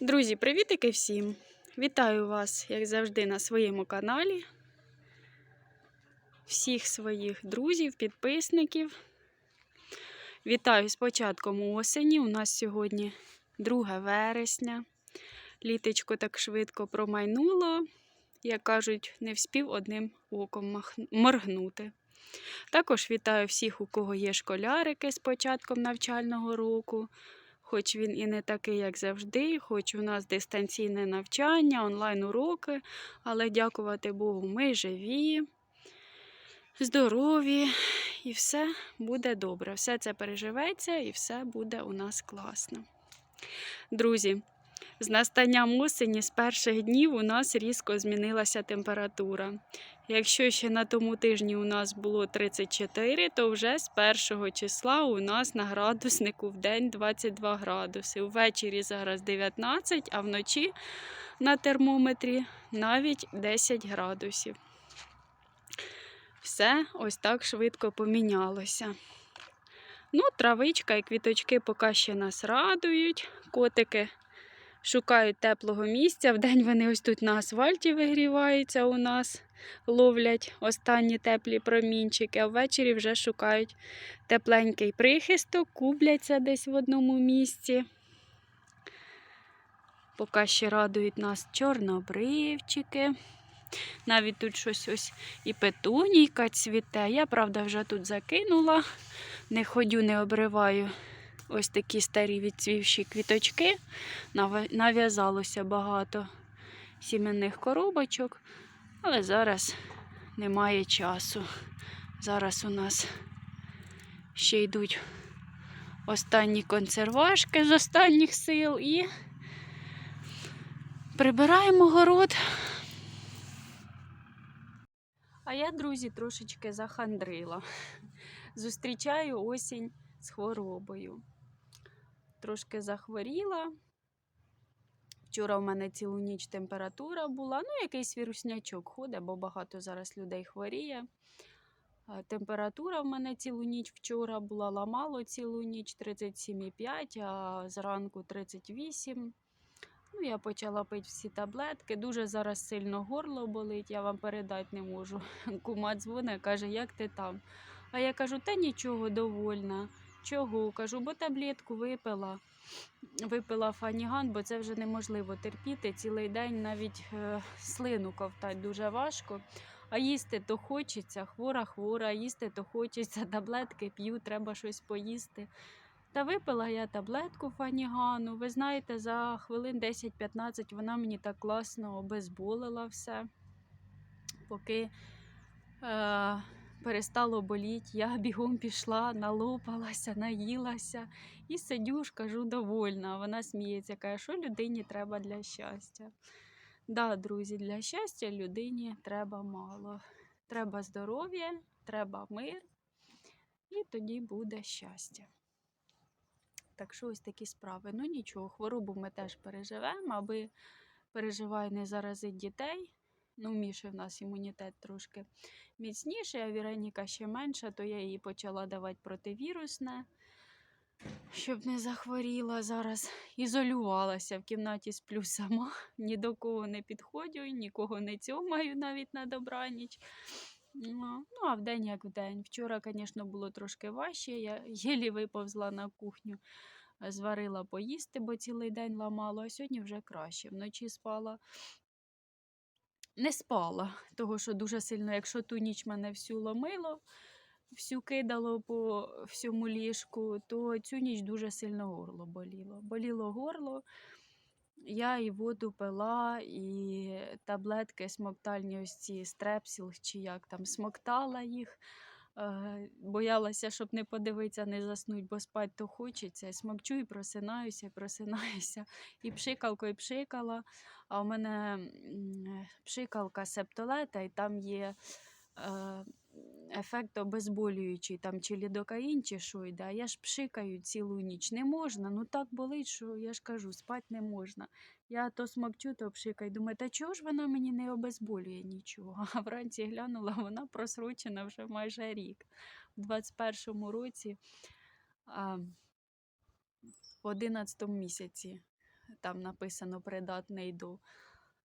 Друзі, привітики всім! Вітаю вас, як завжди, на своєму каналі. Всіх своїх друзів, підписників. Вітаю з початком осені. У нас сьогодні 2 вересня. Літечко так швидко промайнуло. Як кажуть, не вспів одним оком моргнути. Також вітаю всіх, у кого є школярики з початком навчального року хоч він і не такий, як завжди, хоч у нас дистанційне навчання, онлайн-уроки, але дякувати Богу, ми живі, здорові, і все буде добре. Все це переживеться і все буде у нас класно. Друзі, з настанням осені з перших днів у нас різко змінилася температура. Якщо ще на тому тижні у нас було 34, то вже з першого числа у нас на градуснику в день 22 градуси. Ввечері зараз 19, а вночі на термометрі навіть 10 градусів. Все ось так швидко помінялося. Ну, травичка і квіточки поки ще нас радують. Котики шукають теплого місця. Вдень вони ось тут на асфальті вигріваються у нас, ловлять останні теплі промінчики, а ввечері вже шукають тепленький прихисток, кубляться десь в одному місці. Поки ще радують нас чорнобривчики. Навіть тут щось ось і петунійка цвіте. Я, правда, вже тут закинула, не ходю, не обриваю ось такі старі відцвівші квіточки. Нав'язалося багато сімейних коробочок, але зараз немає часу. Зараз у нас ще йдуть останні консервашки з останніх сил і прибираємо город. А я, друзі, трошечки захандрила. Зустрічаю осінь з хворобою. Трошки захворіла. Вчора в мене цілу ніч температура була. Ну, якийсь віруснячок ходить, бо багато зараз людей хворіє. Температура в мене цілу ніч вчора була, ламало цілу ніч 37,5, а зранку 38. Ну, я почала пити всі таблетки. Дуже зараз сильно горло болить, я вам передати не можу. Кума дзвонить, каже, як ти там? А я кажу, та нічого, довольна. Чого? Кажу, бо таблетку випила. Випила фаніган, бо це вже неможливо терпіти. Цілий день навіть е, слину ковтати дуже важко. А їсти то хочеться, хвора хвора, їсти то хочеться, таблетки п'ю, треба щось поїсти. Та випила я таблетку фанігану. Ви знаєте, за хвилин 10-15 вона мені так класно обезболила все. Поки е, перестало боліти, я бігом пішла, налопалася, наїлася і сидю ж, кажу, довольна. Вона сміється, каже, що людині треба для щастя. Да, друзі, для щастя людині треба мало. Треба здоров'я, треба мир, і тоді буде щастя. Так що ось такі справи. Ну нічого, хворобу ми теж переживемо, аби переживаю не заразить дітей. Ну, в в нас імунітет трошки міцніший, а Віреніка ще менша, то я їй почала давати противірусне, щоб не захворіла. Зараз ізолювалася в кімнаті сплю сама, ні до кого не підходжу, нікого не цьомаю навіть на добраніч. Ну, ну, а вдень як вдень. Вчора, звісно, було трошки важче. Я єлі виповзла на кухню, зварила поїсти, бо цілий день ламало, а сьогодні вже краще. Вночі спала. Не спала, того що дуже сильно, якщо ту ніч мене всю ломило, всю кидало по всьому ліжку, то цю ніч дуже сильно горло боліло. Боліло горло. Я і воду пила, і таблетки смоктальні, ось ці стрепсіл, чи як там смоктала їх. Е, боялася, щоб не подивитися, не заснуть, бо спать то хочеться. Смокчу і просинаюся, і просинаюся. І пшикалкою і пшикала. А у мене пшикалка септолета, і там є е, ефект обезболюючий, там чи лідокаїн, чи що йде. А я ж пшикаю цілу ніч. Не можна. Ну так болить, що я ж кажу, спати не можна. Я то смокчу, то пшикаю. Думаю, та чого ж вона мені не обезболює нічого? А вранці глянула, вона просрочена вже майже рік. У 21-му році, в 11 місяці там написано придатний до.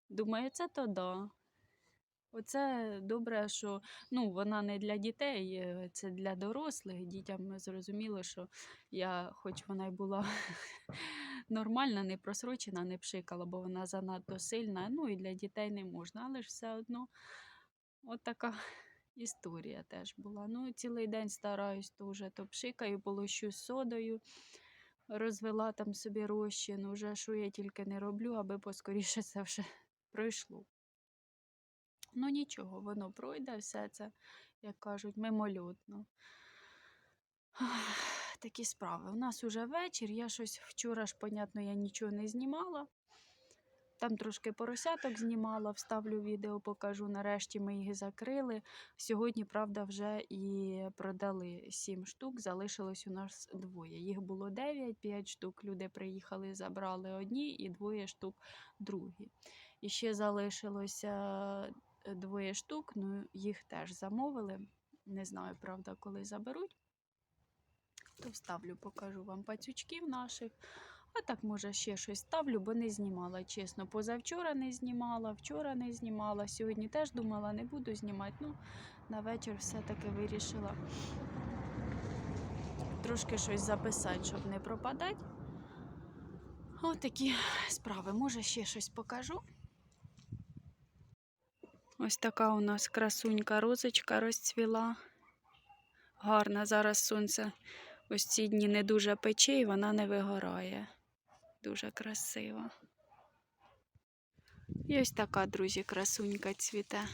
Думаю, це то да. Оце добре, що ну, вона не для дітей, е, це для дорослих. Дітям зрозуміло, що я, хоч вона й була нормальна, не просрочена, не пшикала, бо вона занадто сильна. Ну і для дітей не можна, але ж все одно от така історія теж була. Ну, цілий день стараюсь теж, то пшикаю, полощу содою, розвела там собі розчин, уже що я тільки не роблю, аби поскоріше це вже пройшло. Ну нічого, воно пройде, все це, як кажуть, мимольотно. Ах, Такі справи. У нас уже вечір. Я щось вчора ж, понятно, я нічого не знімала. Там трошки поросяток знімала, вставлю відео, покажу. Нарешті ми їх закрили. Сьогодні, правда, вже і продали сім штук, залишилось у нас двоє. Їх було 9, 5 штук. Люди приїхали, забрали одні і двоє штук другі. І ще залишилося двоє штук, ну їх теж замовили. Не знаю, правда, коли заберуть. То вставлю, покажу вам пацючків наших. А так, може, ще щось ставлю, бо не знімала, чесно. Позавчора не знімала, вчора не знімала. Сьогодні теж думала, не буду знімати. Ну, на вечір все-таки вирішила трошки щось записати, щоб не пропадати. Отакі справи. Може, ще щось покажу. Ось така у нас красунька розочка розцвіла. Гарна зараз сонце ось ці дні не дуже пече і вона не вигорає. Дуже красива. І ось така, друзі, красунька цвіте.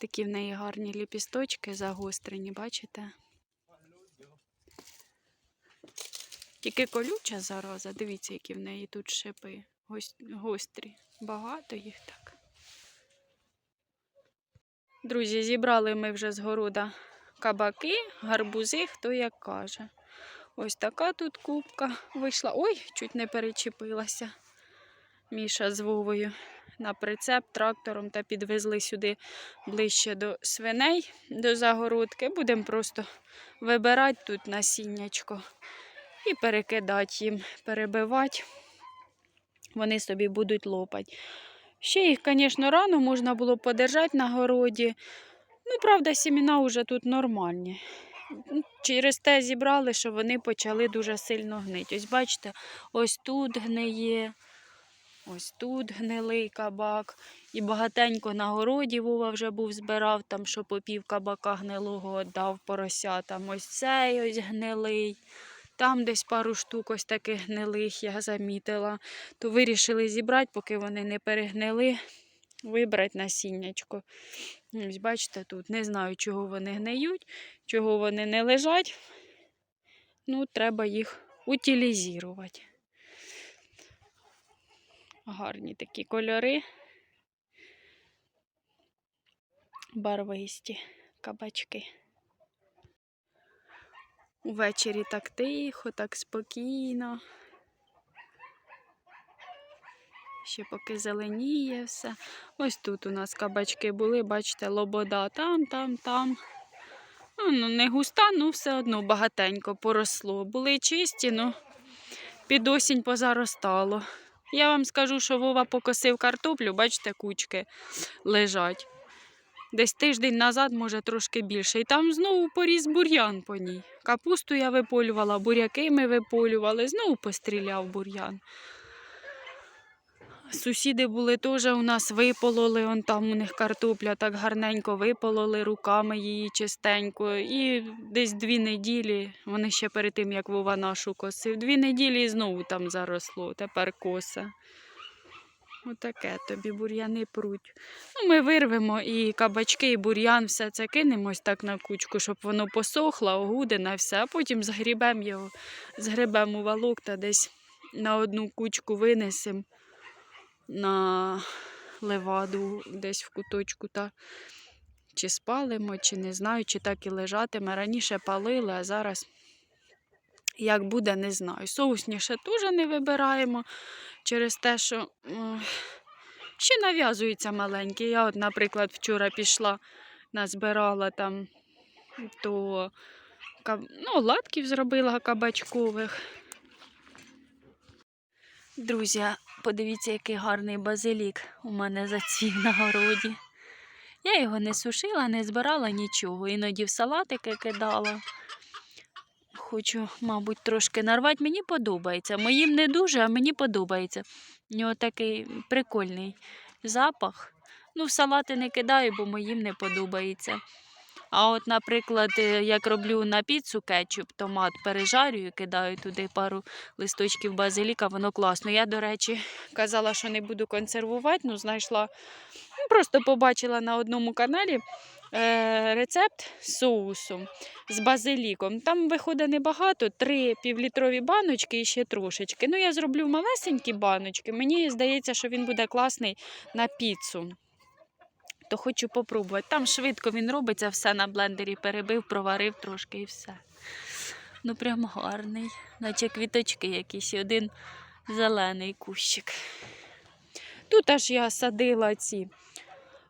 Такі в неї гарні ліпісточки загострені, бачите? Тільки колюча зараза, дивіться, які в неї тут шипи. Гострі. Багато їх так. Друзі, зібрали ми вже з города кабаки, гарбузи, хто як каже. Ось така тут кубка вийшла. Ой, чуть не перечепилася. Міша з Вовою на прицеп трактором та підвезли сюди ближче до свиней, до загородки. Будемо просто вибирати тут насіннячко і перекидати їм, перебивати. Вони собі будуть лопати. Ще їх, звісно, рано можна було подержати на городі. Ну, правда, сіміна вже тут нормальні. Через те зібрали, що вони почали дуже сильно гнити. Ось бачите, ось тут гниє, ось тут гнилий кабак. І багатенько на городі Вова вже був збирав, там, що по пів кабака гнилого віддав поросятам. Ось цей ось гнилий. Там десь пару штук ось таких гнилих я замітила. То вирішили зібрати, поки вони не перегнили, вибрати насіннячко. Ось бачите, тут не знаю, чого вони гниють, чого вони не лежать. Ну, треба їх утилізувати. Гарні такі кольори. Барвисті кабачки. Увечері так тихо, так спокійно. Ще поки зеленіє все. Ось тут у нас кабачки були, бачите, лобода там, там, там. Ну, ну, не густа, ну все одно багатенько поросло. Були чисті, ну під осінь позаростало. Я вам скажу, що Вова покосив картоплю, бачите, кучки лежать. Десь тиждень назад, може, трошки більше. І там знову поріс бур'ян по ній. Капусту я виполювала, буряки ми виполювали, знову постріляв бур'ян. Сусіди були теж у нас випололи, он там у них картопля так гарненько випололи руками її чистенько. І десь дві неділі, вони ще перед тим, як Вова нашу косив, дві неділі знову там заросло, тепер коса. Отаке тобі бур'яни пруть. Ну, ми вирвемо і кабачки, і бур'ян, все це кинемо ось так на кучку, щоб воно посохло, огудене, все, а потім згрібемо його, згребемо у валок та десь на одну кучку винесемо на леваду десь в куточку. Та чи спалимо, чи не знаю, чи так і лежатиме. Раніше палили, а зараз як буде, не знаю. Соусніше теж не вибираємо через те, що м, ще нав'язується маленькі. Я, от, наприклад, вчора пішла, назбирала там то ну, латків зробила кабачкових. Друзі, подивіться, який гарний базилік у мене зацвів на городі. Я його не сушила, не збирала нічого. Іноді в салатики кидала. Хочу, мабуть, трошки нарвати. Мені подобається. Моїм не дуже, а мені подобається. У нього такий прикольний запах. Ну, в салати не кидаю, бо моїм не подобається. А от, наприклад, е, як роблю на піцу кетчуп, томат пережарюю, кидаю туди пару листочків базиліка, воно класно. Я, до речі, казала, що не буду консервувати, ну знайшла, просто побачила на одному каналі рецепт з соусом з базиліком. Там виходить небагато, три півлітрові баночки і ще трошечки. Ну, я зроблю малесенькі баночки. Мені здається, що він буде класний на піцу. То хочу попробувати. Там швидко він робиться, все на блендері перебив, проварив трошки і все. Ну, прям гарний, наче квіточки якісь, один зелений кущик. Тут аж я садила ці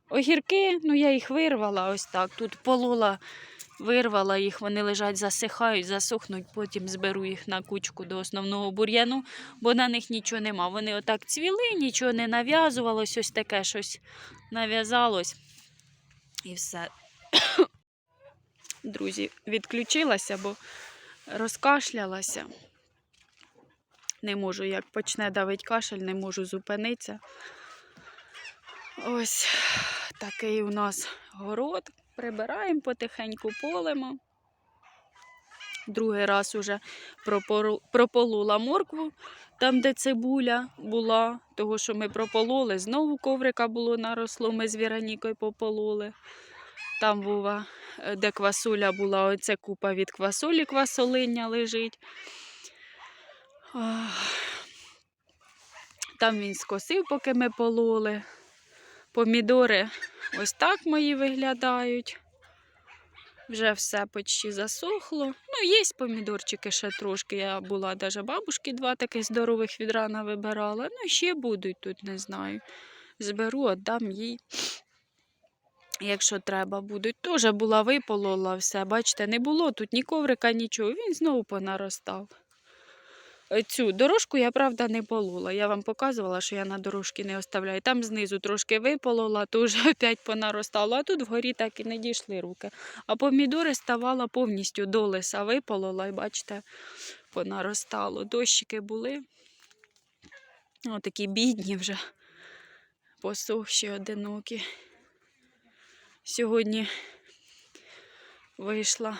огірки, ну я їх вирвала ось так. Тут полола, вирвала їх, вони лежать, засихають, засохнуть, потім зберу їх на кучку до основного бур'яну, бо на них нічого нема. Вони отак цвіли, нічого не нав'язувалось, ось таке щось нав'язалось. І все. Друзі, відключилася, бо розкашлялася. Не можу, як почне давить кашель, не можу зупинитися. Ось такий у нас город. Прибираємо потихеньку полемо. Другий раз уже прополола моркву, там, де цибуля була, того, що ми пропололи, знову коврика було наросло, ми з Віронікою попололи. Там була, е, де квасоля була, оце купа від квасолі, квасолиння лежить. Там він скосив, поки ми пололи. Помідори ось так мої виглядають. Вже все почти засохло. Ну, є помідорчики ще трошки. Я була навіть бабушки два таких здорових відрана вибирала. Ну, ще будуть тут, не знаю. Зберу, віддам їй. Якщо треба будуть. Теж була виполола все. Бачите, не було тут ні коврика, нічого. Він знову понаростав. Е, Цю дорожку я, правда, не полола. Я вам показувала, що я на дорожки не оставляю. Там знизу трошки виполола, то вже опять понаростало, а тут вгорі так і не дійшли руки. А помідори ставала повністю до лиса, виполола, і бачите, понаростало. Дощики були. Отакі бідні вже, посохші, одинокі. Сьогодні вийшла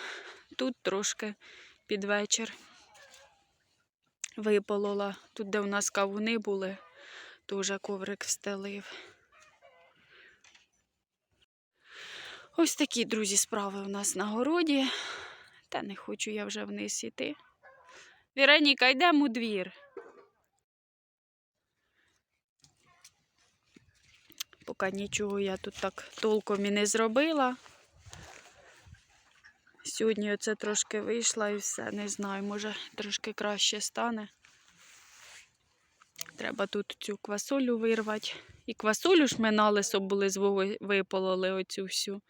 тут трошки під вечір виполола. Тут, де у нас кавуни були, вже коврик встелив. Ось такі, друзі, справи у нас на городі. Та не хочу я вже вниз іти. Віроніка, йдемо у двір. Поки нічого я тут так толком і не зробила. Сьогодні оце трошки вийшла і все. Не знаю, може трошки краще стане. Треба тут цю квасолю вирвати. І квасолю ж ми на лисо були з випололи оцю всю.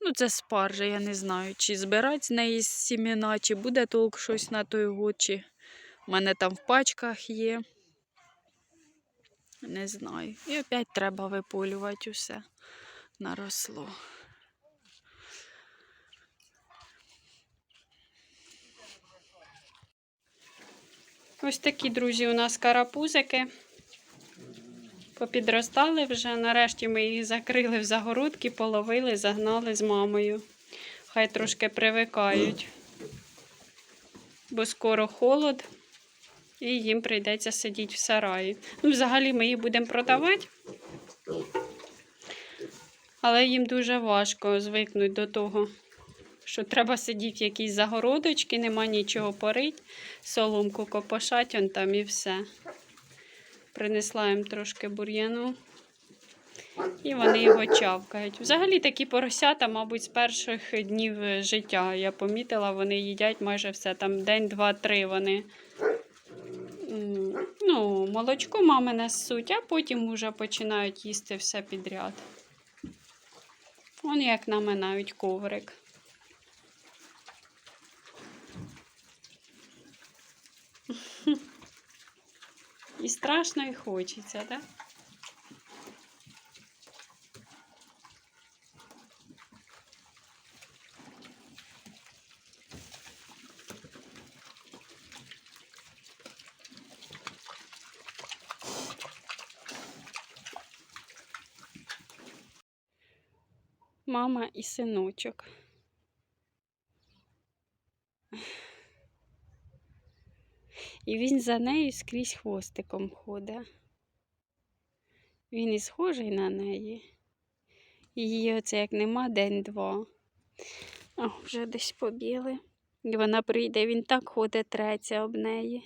Ну, це спаржа, я не знаю, чи збирати з неї сімена, чи буде толк щось на той год, чи в мене там в пачках є. Не знаю. І опять треба виполювати усе. Наросло. Ось такі, друзі, у нас карапузики. Попідростали вже. Нарешті ми їх закрили в загородки, половили, загнали з мамою. Хай трошки привикають. Бо скоро холод, і їм прийдеться сидіти в сараї. Ну, взагалі ми їх будемо продавати. Але їм дуже важко звикнути до того, що треба сидіти в якійсь загородочці, нема нічого порить, соломку копошать, он там і все. Принесла їм трошки бур'яну. І вони його чавкають. Взагалі такі поросята, мабуть, з перших днів життя. Я помітила, вони їдять майже все. Там день, два, три вони. Ну, молочко мами несуть, а потім вже починають їсти все підряд. Вон як наминають коврик. І страшно, і хочеться, так? Да? Мама і синочок. І він за нею скрізь хвостиком ходить. Він і схожий на неї. Її оце як нема день-два. Вже десь побіли. І вона прийде, він так ходить, треться об неї.